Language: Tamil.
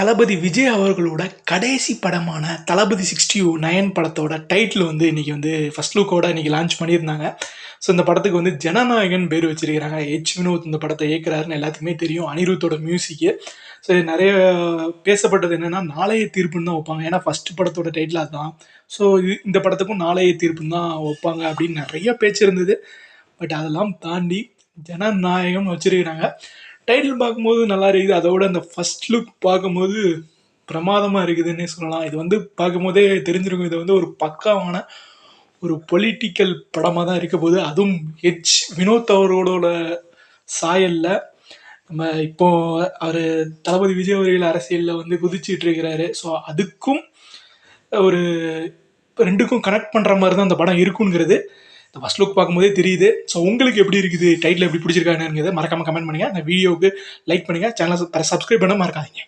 தளபதி விஜய் அவர்களோட கடைசி படமான தளபதி சிக்ஸ்டி நயன் படத்தோட டைட்டில் வந்து இன்றைக்கி வந்து ஃபர்ஸ்ட் லுக்கோட இன்றைக்கி லான்ச் பண்ணியிருந்தாங்க. ஸோ இந்த படத்துக்கு வந்து ஜனநாயகன் பேர் வச்சிருக்கிறாங்க. ஹெச் வினோத் இந்த படத்தை இயக்குறாருன்னு எல்லாத்துக்குமே தெரியும். அனிருத்தோட மியூசிக்கு ஸோ நிறைய பேசப்பட்டது என்னென்னா நாளைய தீர்ப்புன்னு தான் வைப்பாங்க. ஏன்னா ஃபர்ஸ்ட் படத்தோட டைட்டில் அதுதான். ஸோ இது இந்த படத்துக்கும் நாளைய தீர்ப்புன்னு தான் வைப்பாங்க அப்படின்னு நிறைய பேச்சு இருந்தது. பட் அதெல்லாம் தாண்டி ஜனநாயகம் வச்சுருக்கிறாங்க. டைட்டில் பார்க்கும்போது நல்லா இருக்குது. அதோட அந்த ஃபர்ஸ்ட் லுக் பார்க்கும்போது பிரமாதமாக இருக்குதுன்னே சொல்லலாம். இது வந்து பார்க்கும்போதே தெரிஞ்சிருக்கும். இது வந்து ஒரு பக்காவான ஒரு பொலிட்டிக்கல் படமாக தான் இருக்க போகுது. அதுவும் ஹெச் வினோத் அவர்களோட சாயலில் நம்ம இப்போ அவர் தளபதி விஜய் அவர்கள் அரசியலில் வந்து குதிச்சிட்டு இருக்கிறாரு. ஸோ அதுக்கும் ஒரு ரெண்டுக்கும் கனெக்ட் பண்ணுற மாதிரி தான் அந்த படம் இருக்குங்கிறது. இந்த ஃபஸ்ட் லுக் பார்க்கும்போதே தெரியுது. ஸோ உங்களுக்கு எப்படி இருக்குது? டைட்டில் எப்படி பிடிச்சிருக்காங்கிறத மறக்காமல் கமெண்ட் பண்ணுங்கள் அந்த வீடியோவுக்கு லைக் பண்ணுங்கள் சேனலை சப்ஸ்கிரைப் பண்ண மறக்காதீங்க.